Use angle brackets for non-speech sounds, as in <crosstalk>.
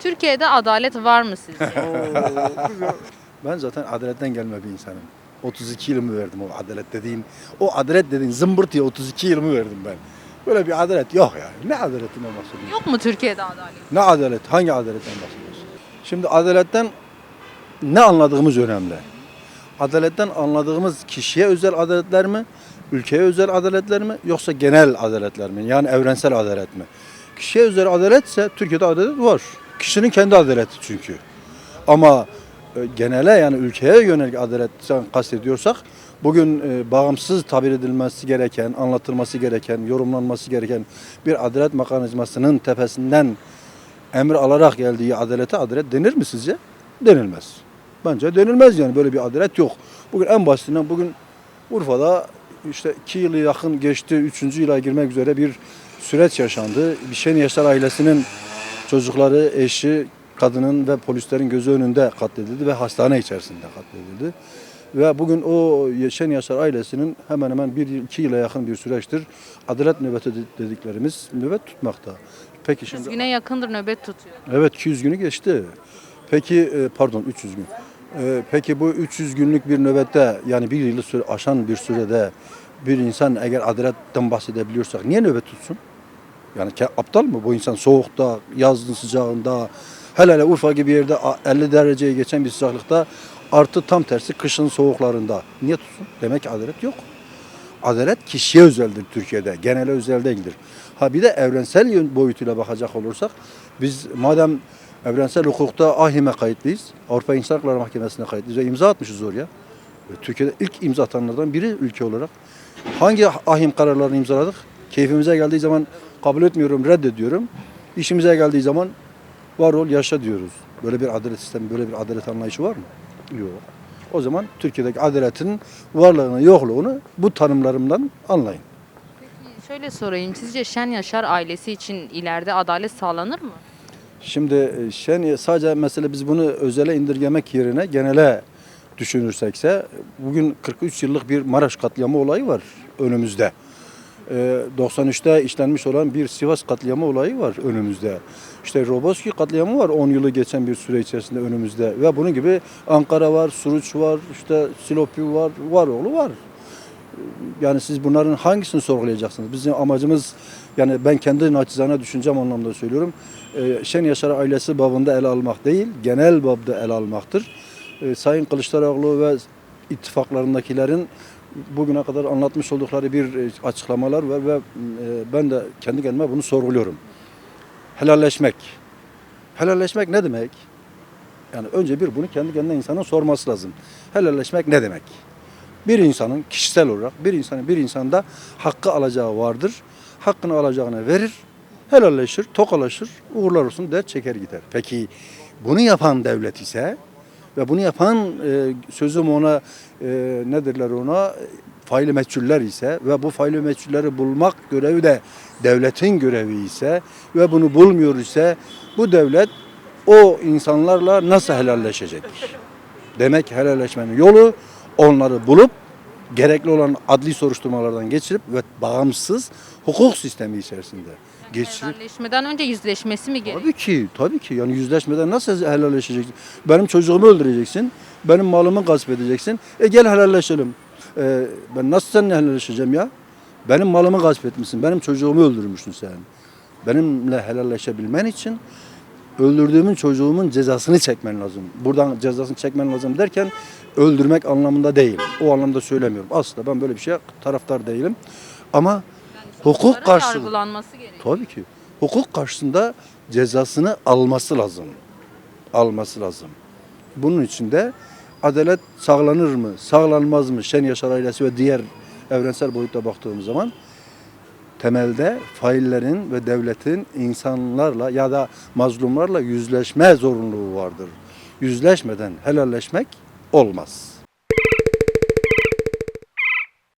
Türkiye'de adalet var mı sizce? <laughs> Ben zaten adaletten gelme bir insanım. 32 yılımı verdim o adalet dediğin. O adalet dediğin zımbırtıya 32 yılımı verdim ben. Böyle bir adalet yok yani. Ne adaletinden bahsediyorsun? Yok mu Türkiye'de adalet? Ne adalet? Hangi adaletten bahsediyorsun? Şimdi adaletten ne anladığımız önemli. Adaletten anladığımız kişiye özel adaletler mi? Ülkeye özel adaletler mi? Yoksa genel adaletler mi? Yani evrensel adalet mi? Kişiye özel adaletse Türkiye'de adalet var. Kişinin kendi adaleti çünkü. Ama e, genele yani ülkeye yönelik adaletten kastediyorsak bugün e, bağımsız tabir edilmesi gereken, anlatılması gereken, yorumlanması gereken bir adalet mekanizmasının tepesinden emir alarak geldiği adalete adalet denir mi sizce? Denilmez. Bence denilmez yani böyle bir adalet yok. Bugün en basitinden bugün Urfa'da işte iki yılı yakın geçti, üçüncü yıla girmek üzere bir süreç yaşandı. Bir Şen Yaşar ailesinin çocukları, eşi, kadının ve polislerin gözü önünde katledildi ve hastane içerisinde katledildi. Ve bugün o Şen Yaşar ailesinin hemen hemen bir iki yıla yakın bir süreçtir adalet nöbeti de- dediklerimiz nöbet tutmakta. Peki 100 şimdi güne yakındır nöbet tutuyor. Evet 200 günü geçti. Peki e, pardon 300 gün. E, Peki bu 300 günlük bir nöbette yani bir yılı süre, aşan bir sürede bir insan eğer adaletten bahsedebiliyorsak niye nöbet tutsun? Yani aptal mı bu insan soğukta, yazın sıcağında, hele hele Urfa gibi yerde a- 50 dereceye geçen bir sıcaklıkta artı tam tersi kışın soğuklarında niye tutsun? Demek ki adalet yok. Adalet kişiye özeldir Türkiye'de, genele özel değildir. Ha bir de evrensel boyutuyla bakacak olursak biz madem evrensel hukukta AHİM'e kayıtlıyız, Avrupa İnsan Hakları Mahkemesi'ne kayıtlıyız ve imza atmışız oraya. Türkiye'de ilk imza atanlardan biri ülke olarak. Hangi ahim kararlarını imzaladık? Keyfimize geldiği zaman kabul etmiyorum, reddediyorum. İşimize geldiği zaman var ol, yaşa diyoruz. Böyle bir adalet sistemi, böyle bir adalet anlayışı var mı? Yok. O zaman Türkiye'deki adaletin varlığını, yokluğunu bu tanımlarımdan anlayın. Şöyle sorayım. Sizce Şen Yaşar ailesi için ileride adalet sağlanır mı? Şimdi e, şen sadece mesele biz bunu özele indirgemek yerine genele düşünürsekse bugün 43 yıllık bir Maraş katliamı olayı var önümüzde. Ee, 93'te işlenmiş olan bir Sivas katliamı olayı var önümüzde. İşte Roboski katliamı var 10 yılı geçen bir süre içerisinde önümüzde ve bunun gibi Ankara var, Suruç var, işte Silopi var, Varoğlu var. Yani siz bunların hangisini sorgulayacaksınız? Bizim amacımız yani ben kendi naçizane düşüncem anlamda söylüyorum. E, Şen Yaşar ailesi babında ele almak değil, genel babda ele almaktır. E, Sayın Kılıçdaroğlu ve ittifaklarındakilerin bugüne kadar anlatmış oldukları bir e, açıklamalar var ve e, ben de kendi kendime bunu sorguluyorum. Helalleşmek. Helalleşmek ne demek? Yani önce bir bunu kendi kendine insanın sorması lazım. Helalleşmek ne demek? Bir insanın kişisel olarak bir insanın bir insanda hakkı alacağı vardır. Hakkını alacağını verir, helalleşir, tokalaşır, uğurlar olsun der çeker gider. Peki bunu yapan devlet ise ve bunu yapan e, sözüm ona e, ne derler ona faili meçhuller ise ve bu faili meçhulleri bulmak görevi de devletin görevi ise ve bunu bulmuyor ise bu devlet o insanlarla nasıl helalleşecek? Demek helalleşmenin yolu onları bulup gerekli olan adli soruşturmalardan geçirip ve bağımsız hukuk sistemi içerisinde geçirip Helalleşmeden önce yüzleşmesi mi gerekiyor? Tabii ki, tabii ki. Yani yüzleşmeden nasıl helalleşeceksin? Benim çocuğumu öldüreceksin, benim malımı gasp edeceksin. E gel helalleşelim. E, ben nasıl seninle helalleşeceğim ya? Benim malımı gasp etmişsin, benim çocuğumu öldürmüşsün sen. Benimle helalleşebilmen için öldürdüğümün çocuğumun cezasını çekmen lazım. Buradan cezasını çekmen lazım derken öldürmek anlamında değil. O anlamda söylemiyorum. Asla ben böyle bir şeye taraftar değilim. Ama hukuk karşılığı yargılanması gerekiyor. Tabii ki. Hukuk karşısında cezasını alması lazım. Alması lazım. Bunun için de adalet sağlanır mı, sağlanmaz mı? Şen Yaşar ailesi ve diğer evrensel boyutta baktığımız zaman temelde faillerin ve devletin insanlarla ya da mazlumlarla yüzleşme zorunluluğu vardır. Yüzleşmeden helalleşmek olmaz.